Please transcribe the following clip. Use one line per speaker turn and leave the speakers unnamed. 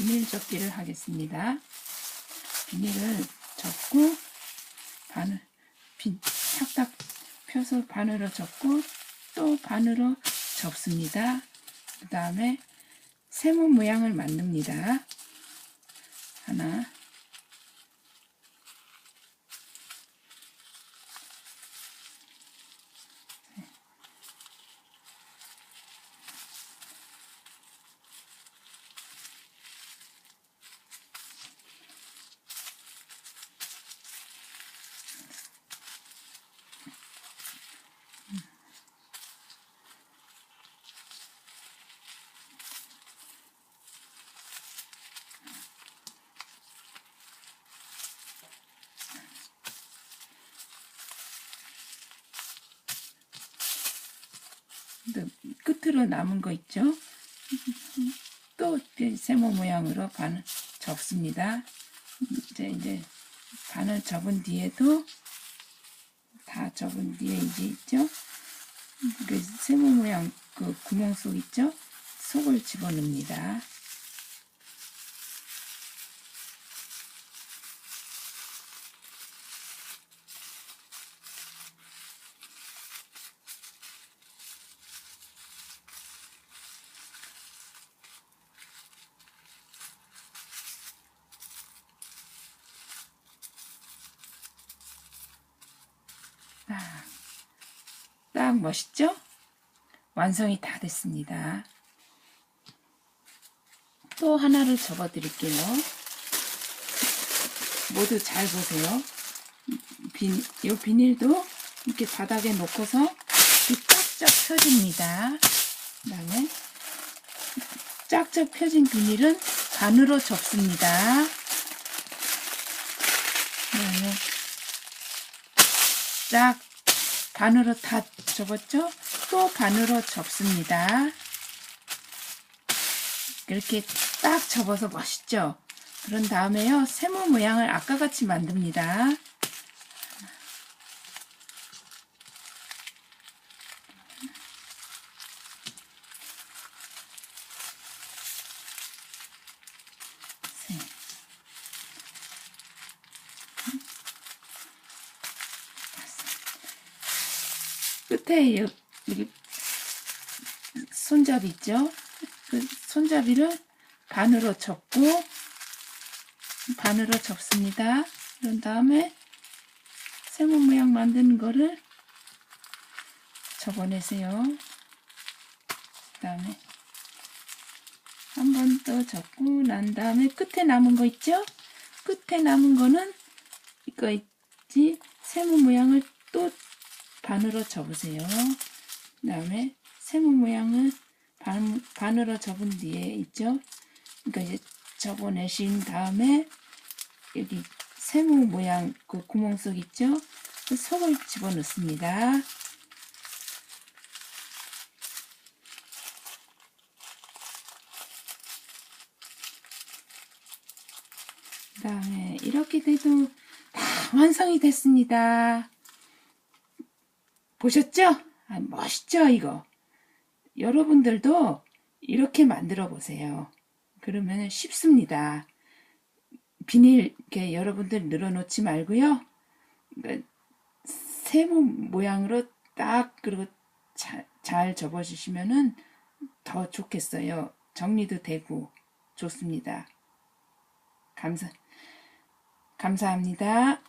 비닐 접기를 하겠습니다. 비닐을 접고 반을 빈 탁탁 펴서 반으로 접고 또 반으로 접습니다. 그 다음에 세모 모양을 만듭니다. 하나 끝으로 남은 거 있죠? 또 세모 모양으로 반을 접습니다. 이제 이제 반을 접은 뒤에도 다 접은 뒤에 이제 있죠? 그 세모 모양 그 구멍 속 있죠? 속을 집어넣습니다. 딱 멋있죠? 완성이 다 됐습니다. 또 하나를 접어 드릴게요. 모두 잘 보세요. 비, 이 비닐도 이렇게 바닥에 놓고서 이렇게 쫙쫙 펴줍니다. 그 다음에 쫙쫙 펴진 비닐은 반으로 접습니다. 그 다음에 쫙 반으로 다 접었죠? 또 반으로 접습니다. 이렇게 딱 접어서 멋있죠? 그런 다음에요, 세모 모양을 아까 같이 만듭니다. 세. 끝에 여- 여기 손잡이 있죠? 그 손잡이를 반으로 접고 반으로 접습니다. 그런 다음에 세모 모양 만드는 거를 접어내세요. 그 다음에 한 번 더 접고 난 다음에 끝에 남은 거 있죠? 끝에 남은 거는 이거 있지? 세모 모양을 또 반으로 접으세요. 그 다음에 세모 모양을 반, 반으로 접은 뒤에 있죠? 그러니까 이제 접어내신 다음에 여기 세모 모양 그 구멍 속 있죠? 그 속을 집어넣습니다. 그 다음에 이렇게 돼도 다 완성이 됐습니다. 보셨죠? 아, 멋있죠, 이거? 여러분들도 이렇게 만들어 보세요. 그러면 쉽습니다. 비닐 이렇게 여러분들 늘어놓지 말고요. 그러니까 세모 모양으로 딱 그리고 자, 잘 접어주시면은 더 좋겠어요. 정리도 되고 좋습니다. 감사 감사합니다.